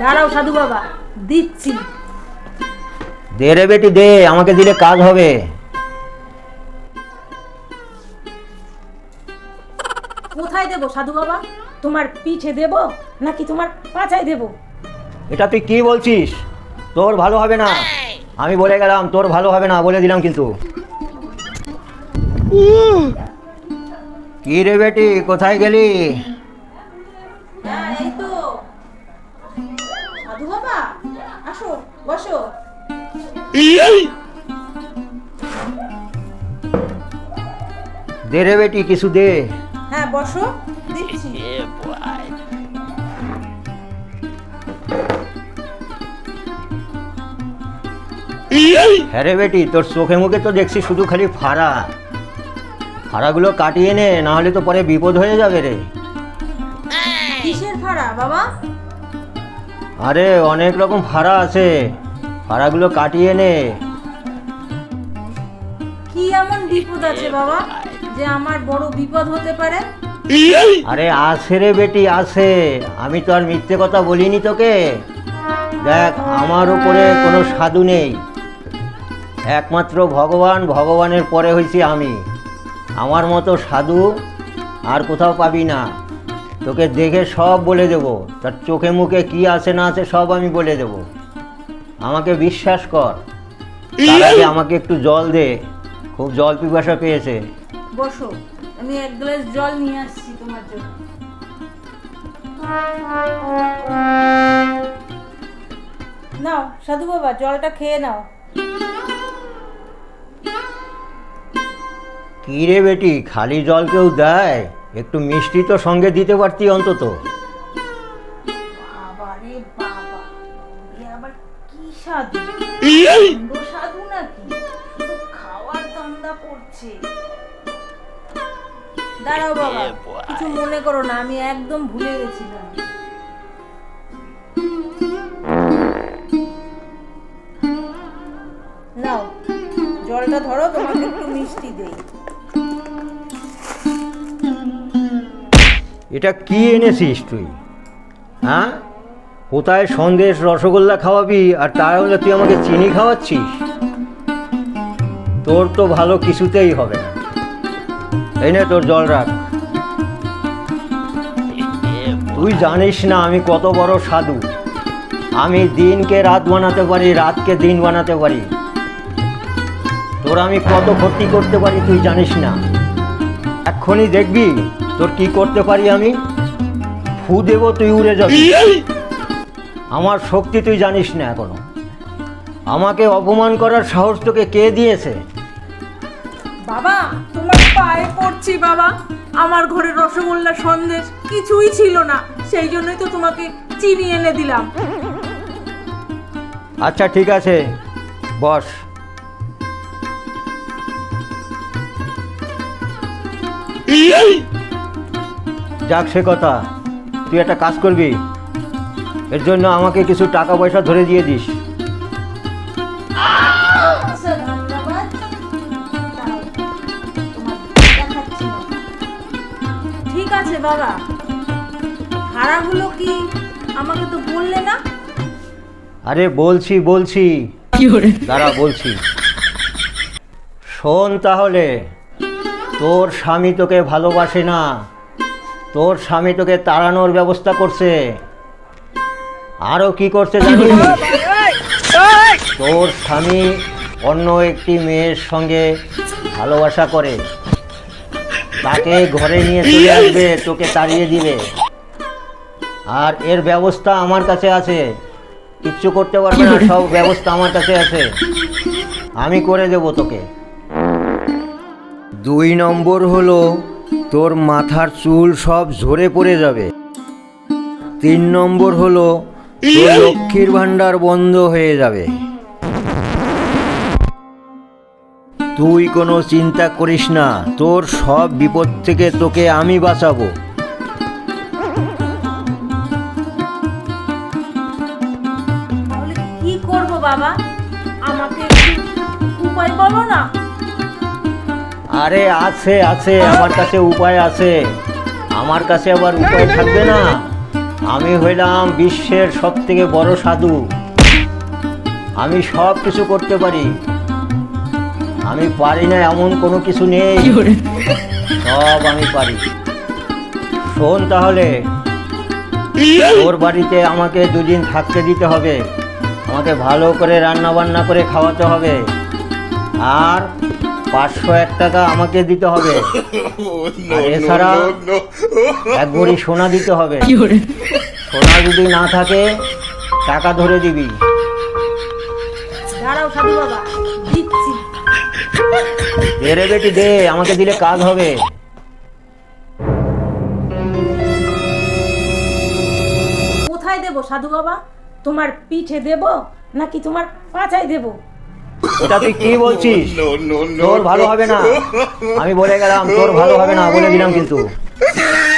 দাঁড়াও সাধু বাবা দিচ্ছি। দে রে বেটি দে আমাকে দিলে কাজ হবে। কোথায় দেবো সাধু বাবা? তোমার পিঠে দেবো নাকি তোমার পাছায় দেবো? এটা তুই কি বলছিস? তোর ভালো হবে না। আমি বলে গেলাম তোর ভালো হবে না বলে দিলাম কিন্তু। কি রে বেটি কোথায় গেলি? দে রে বেটি কিছু দে। হ্যাঁ বসো দিচ্ছি। হ্যাঁ রে বেটি তোর চোখে মুখে তো দেখছি শুধু খালি ফাড়া। ফাড়াগুলো কাটিয়ে নে না হলে তো পরে বিপদ হয়ে যাবে রে। কিসের ভাড়া বাবা? আরে অনেক রকম ফাড়া আছে। ফাড়াগুলো কাটিয়ে নে। কি এমন বিপদ আছে বাবা যে আমার বড় বিপদ হতে পারে? আরে আছে রে বেটি আছে আমি তো আর মিথ্যে কথা বলিনি তোকে। দেখ আমার উপরে কোনো সাধু নেই। একমাত্র ভগবান ভগবানের পরে হয়েছি আমি। আমার মতো সাধু আর কোথাও পাবি না। তোকে দেখে সব বলে দেবো। তার চোখে মুখে কি আছে না আছে সব আমি বলে দেবো। আমাকে বিশ্বাস কর। তার আগে আমাকে একটু জল দে। খুব জল পিপাসা পেয়েছে। বসো আমি এক গ্লাস জল নিয়ে আসছি তোমার জন্য। নাও সাধু বাবা জলটা খেয়ে নাও। কি রে বেটি খালি জল কেউ দেয়? একটু মিষ্টি তো সঙ্গে দিতে পারতি অন্তত। সাধু। সাধু নাকি? খাওয়ার ধান্দা করছে। দাঁড়াও বাবা কিছু মনে করো না আমি একদম ভুলে গেছিলাম। নাও জলটা ধরো তোমাকে একটু মিষ্টি দেই। এটা কি এনেছিস তুই? হ্যাঁ? কোথায় সন্দেশ রসগোল্লা খাওয়াবি? আর তার হলে তুই আমাকে চিনি খাওয়াচ্ছিস? তোর তো ভালো কিছুতেই হবে এই নে তোর জল রাখ। তুই জানিস না আমি কত বড় সাধু। আমি দিনকে রাত বানাতে পারি, রাতকে দিন বানাতে পারি। তোর আমি কত ক্ষতি করতে পারি তুই জানিস না। এক্ষুনি দেখবি তোর কি করতে পারি আমি? ফু দেব তুই উড়ে যাবি। আমার শক্তি তুই জানিস না এখনও। আমাকে অপমান করার সাহস তোকে কে দিয়েছে? বাবা তোমার পায়ে পড়ছি বাবা। আমার ঘরে রসগোল্লা সন্দেশ কিছুই ছিল না। সেই জন্যই তো তোমাকে চিনি এনে দিলাম। আচ্ছা ঠিক আছে। বস। যাক সে কথা তুই একটা কাজ করবি। এর জন্য আমাকে কিছু টাকা পয়সা ধরে দিয়ে দিস। আচ্ছা ধন্যবাদ দাও, তোমার দেখাচ্ছি না। ঠিক আছে বাবা। ভাড়াগুলো কি? আমাকে তো বললে না? আরে বলছি বলছি। দাঁড়া বলছি। শোন তাহলে তোর স্বামী তোকে ভালোবাসে না তোর স্বামী তোকে তাড়ানোর ব্যবস্থা করছে। আরও কি করছে জানিস তোর স্বামী অন্য একটি মেয়ের সঙ্গে ভালোবাসা করে। তাকে ঘরে নিয়ে চলে আসবে তোকে তাড়িয়ে দিবে। আর এর ব্যবস্থা আমার কাছে আছে। কিচ্ছু করতে পারবে না সব ব্যবস্থা আমার কাছে আছে। আমি করে দেব তোকে। দুই নম্বর হলো তোর মাথার চুল সব ঝরে পড়ে যাবে। তিন নম্বর হলো তোর লক্ষ্মীর ভাণ্ডার বন্ধ হয়ে যাবে। তুই কোনো চিন্তা করিস না তোর সব বিপদ থেকে তোকে আমি বাঁচাবো। তাহলে কি করব বাবা? আমাকে একটু উপায় বলো না। আরে আছে আছে আমার কাছে উপায় আছে। আমার কাছে আবার উপায় থাকবে না? আমি হইলাম বিশ্বের সব থেকে বড় সাধু। আমি সব কিছু করতে পারি। আমি পারি না এমন কোনো কিছু নেই। সব আমি পারি। শোন তাহলে ওর বাড়িতে আমাকে দুদিন থাকতে দিতে হবে। আমাকে ভালো করে রান্না বান্না করে খাওয়াতে হবে। আর পাঁচশো এক টাকা আমাকে দিতে হবে। আর এছাড়া এক ভরি সোনা দিতে হবে। সোনা যদি না থাকে টাকা ধরে দিবি। দাঁড়াও সাধু বাবা দিচ্ছি। দে রে বেটি দে আমাকে দিলে কাজ হবে। কোথায় দেব সাধু বাবা? তোমার পিঠে দেব নাকি তোমার পাছায় দেব? এটা তুই কি বলছিস? তোর ভালো হবে না। আমি বলে গেলাম তোর ভালো হবে না বলে দিলাম কিন্তু।